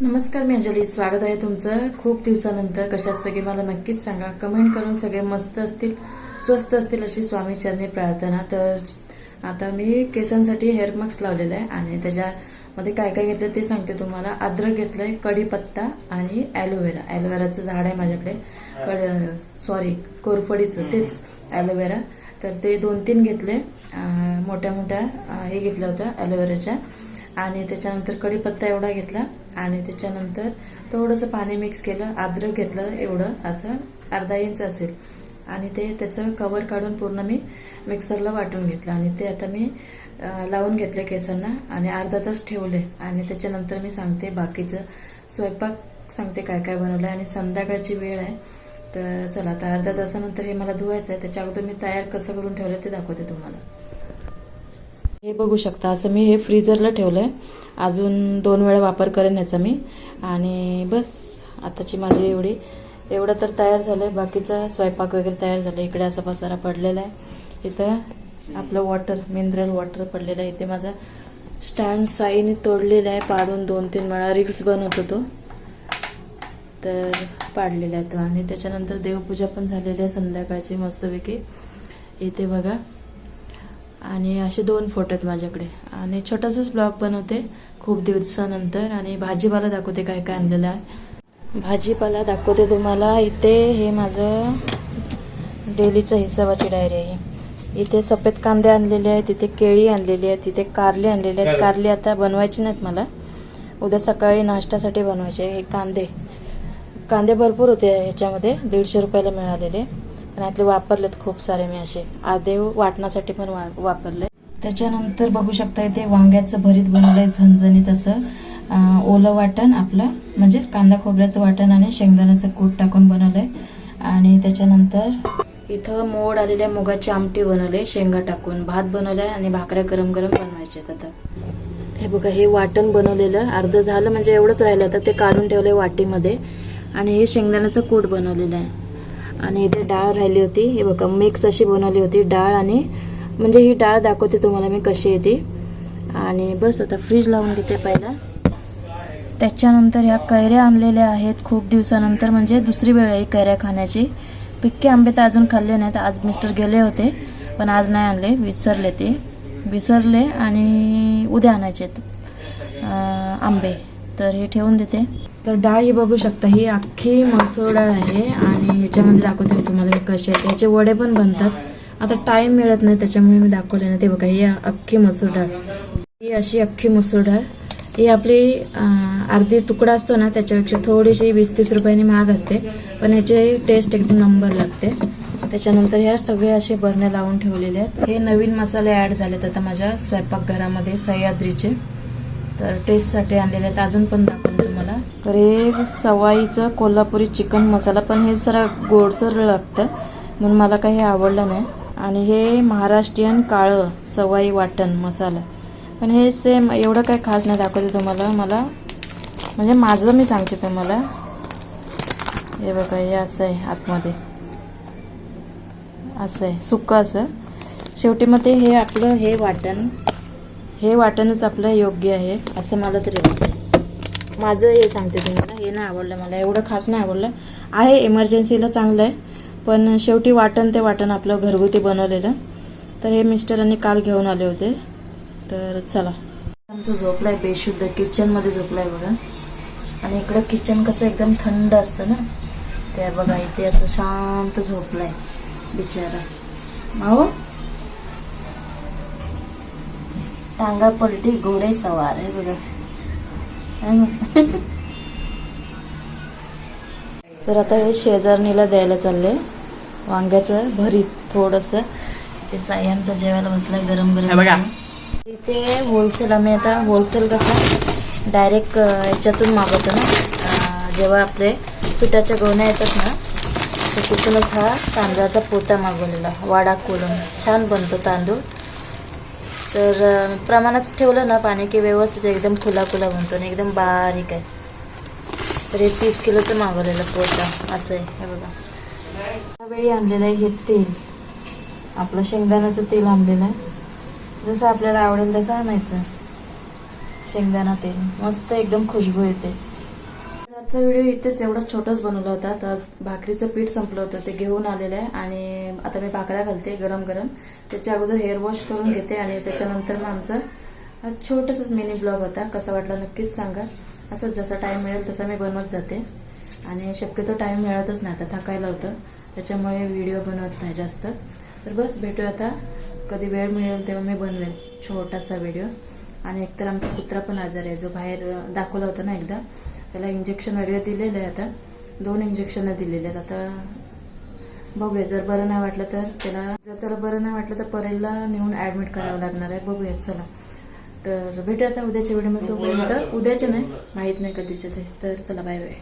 नमस्कार मी अंजली स्वागत आहे तुमचं. खूप दिवसानंतर कशात सगळे मला नक्कीच सांगा. कमेंट करून सगळे मस्त असतील स्वस्त असतील अशी स्वामी चरणी प्रार्थना. तर आता मी केसांसाठी हेअर मास्क लावलेला आहे आणि त्याच्यामध्ये काय काय घेतलं ते सांगते तुम्हाला. अद्रक घेतलंय कढीपत्ता आणि ॲलोवेरा ॲलोवेराचं झाड आहे माझ्याकडे. कड सॉरी कोरफडीचं तेच ॲलोवेरा तर ते दोन तीन घेतले. मोठ्या मोठ्या हे घेतल्या होत्या ॲलोवेराच्या आणि त्याच्यानंतर कढीपत्ता एवढा घेतला. आणि त्याच्यानंतर थोडंसं पाणी मिक्स केलं अद्रक घेतलं एवढं असं अर्धा इंच असेल. आणि ते त्याचं कवर काढून पूर्ण मी मिक्सरला वाटून घेतलं. आणि ते आता मी लावून घेतले केसांना आणि अर्धा तास ठेवले. आणि त्याच्यानंतर मी सांगते बाकीचं स्वयंपाक सांगते काय काय बनवलं आणि संध्याकाळची वेळ आहे. तर चला आता अर्ध्या तासानंतर हे मला धुवायचं आहे त्याच्या अगोदर मी तयार कसं करून ठेवलं ते दाखवते तुम्हाला. हे बघू शकता असं मी हे फ्रीजरला ठेवलं आहे अजून दोन वेळा वापर करेन याचा मी. आणि बस आताची माझी एवढी. एवढं तर तयार झालं आहे बाकीचा स्वयंपाक वगैरे तयार झालं इकडे असा पसारा पडलेला आहे. इथं आपलं वॉटर मिनरल वॉटर पडलेलं आहे. इथे माझा स्टँड साईने तोडलेला आहे. पाडून दोन तीन वेळा रिक्स बनवत होतो तर पाडलेला आहे तो. आणि त्याच्यानंतर देवपूजा पण झालेली आहे संध्याकाळची मस्तपैकी. इथे बघा. आणि असे दोन फोटो आहेत माझ्याकडे. आणि छोटासाच ब्लॉग बनवते खूप दिवसानंतर. आणि भाजीपाला दाखवते काय काय आणलेलं आहे. भाजीपाला दाखवते तुम्हाला. इथे हे माझं डेलीचं हिसाबाची डायरी आहे. इथे सफेद कांदे आणलेले आहेत इथे केळी आणलेली आहेत इथे कारले आणलेले आहेत. कारले. आता बनवायचे नाहीत मला. उद्या सकाळी नाश्त्यासाठी बनवायचे हे कांदे. कांदे भरपूर होते ह्याच्यामध्ये दीडशे रुपयाला मिळालेले. आणि यातले वापरलेत खूप सारे मी असे. आदेव वाटण्यासाठी पण वा वापरले. त्याच्यानंतर बघू शकता इथे वांग्याचं भरीत बनवलंय झणझणीत असं. ओलं वाटण आपलं म्हणजे कांदा खोबऱ्याचं वाटण आणि शेंगदाण्याचं कूट टाकून बनवलंय. आणि त्याच्यानंतर इथं मोड आलेल्या मुगाची आमटी बनवले शेंगा टाकून. भात बनवलाय आणि भाकऱ्या गरम गरम बनवायचे आता. हे बघा हे वाटण बनवलेलं. अर्ध झालं म्हणजे एवढंच राहिलं तर ते काढून ठेवलंय वाटीमध्ये. आणि हे शेंगदाण्याचं कूट बनवलेलं आहे. आणि इथे डाळ राहिली होती. हे बघा मिक्स अशी बनवली होती. डाळ आणि म्हणजे ही डाळ दाखवते तुम्हाला मी कशी येते आणि बस आता फ्रीज लावून घेते पहिला. त्याच्यानंतर ह्या कैऱ्या आणलेल्या आहेत खूप दिवसानंतर म्हणजे दुसरी वेळ आहे कैऱ्या खाण्याची. पिक्के आंबे तर अजून खाल्ले नाहीत आज मिस्टर गेले होते पण आज नाही आणले विसरले ते. विसरले आणि उद्या आणायचे आंबे. तर हे ठेवून देते. तर डाळ ही बघू शकता ही अख्खी मसूर डाळ आहे आणि ह्याच्यामध्ये दाखवते मी तुम्हाला कसे आहेत. याचे वडे पण बनतात. आता टाईम मिळत नाही त्याच्यामुळे मी दाखवले नाही. ते बघा ही अख्खी मसूर डाळ. ही अशी अख्खी मसूर डाळ. ही आपली अर्धी तुकडा असतो ना त्याच्यापेक्षा थोडीशी वीस तीस रुपयांनी महाग असते. पण याचे टेस्ट एकदम नंबर लागते. त्याच्यानंतर ह्या सगळे असे बरण्या लावून ठेवलेले आहेत. हे नवीन मसाले ॲड झालेत आता माझ्या स्वयंपाकघरामध्ये सह्याद्रीचे. तर टेस्टसाठी आणलेले आहेत. अजून पण दाखवते तुम्हाला. तर हे सवाईचं कोल्हापुरी चिकन मसाला पण हे जरा गोडसर लागतं म्हणून मला काही हे आवडलं नाही. आणि हे महाराष्ट्रीयन काळं सवाई वाटण मसाला. पण हे सेम एवढं काही खास नाही दाखवते तुम्हाला. मला म्हणजे माझं मी सांगते तुम्हाला. हे बघा हे असं आहे आतमध्ये. असं आहे सुक्कं असं. शेवटी मग ते हे आपलं हे वाटण हे वाटणच आपलं योग्य आहे असं मला तरी वाटतं. माझं हे सांगते तुम्हाला हे नाही आवडलं मला एवढं खास नाही आवडलं. आहे इमर्जन्सीला चांगलं आहे पण शेवटी वाटण ते वाटण आपलं घरगुती बनवलेलं. तर हे मिस्टरांनी काल घेऊन आले होते. तर चला. आमचं आहे बेशुद्ध किचनमध्ये झोपलं आहे बघा. आणि इकडं किचन कसं एकदम थंड असतं ना ते बघा इथे असं शांत आहे बिचारा. माहो टांगा पलटी घोडे सवार आहे बघा. है? तर आता हे शेजारणीला द्यायला चालले. वांग्याचं भरीत थोडंसं. ते साई आमचा जेवायला बसलाय गरम गरम. बघा. इथे होलसेल आम्ही आता होलसेल कसं डायरेक्ट याच्यातून मागवतो ना. जेव्हा आपले पिठाच्या गोण्या येतात ना तर तिथूनच हा तांदळाचा पोता मागवलेला. वाडा कोलम छान बनतो तांदूळ. तर प्रमाणात ठेवलं ना पाणी की व्यवस्थित एकदम खुला खुला बनतो आणि एकदम बारीक आहे. तर हे तीस किलोचं मागवलेलं पोटा असं आहे हे बघा. त्यावेळी आणलेलं आहे हे तेल. आपलं शेंगदाण्याचं तेल आणलेलं आहे. जसं आपल्याला आवडेल तसं आणायचं. शेंगदाणा तेल. मस्त एकदम खुशबू येते. आजचा व्हिडिओ इथेच एवढाच छोटाच बनवला होता. तर भाकरीचं पीठ संपलं होतं. ते घेऊन आलेलं आहे. आणि आता मी भाकऱ्या घालते गरम गरम. त्याच्या अगोदर हेअर वॉश करून घेते आणि त्याच्यानंतर मग आमचं हा छोटासाच मिनी ब्लॉग होता. कसा वाटला नक्कीच सांगा. असंच जसा टाईम मिळेल तसा मी बनवत जाते. आणि शक्यतो टाईम मिळतच नाही. आता थकायला होतं. त्याच्यामुळे व्हिडिओ बनवत नाही जास्त. तर बस भेटू आता. कधी वेळ मिळेल तेव्हा मी बनवेल छोटासा व्हिडिओ आणि एकतर आमचा कुत्रा पण आजारी आहे. जो बाहेर दाखवला होता ना एकदा त्याला इंजेक्शन वगैरे दिलेलं आहे आता. दोन इंजेक्शन दिलेले आहेत. आता बघूया. जर बरं नाही वाटलं तर त्याला जर त्याला बरं नाही वाटलं तर परेलला नेऊन ॲडमिट करावं लागणार आहे. बघूया चला. तर भेटूया आता उद्याच्या व्हिडिओमध्ये तोपर्यंत उद्याचे नाही माहीत नाही कधीचे ते. तर चला बाय बाय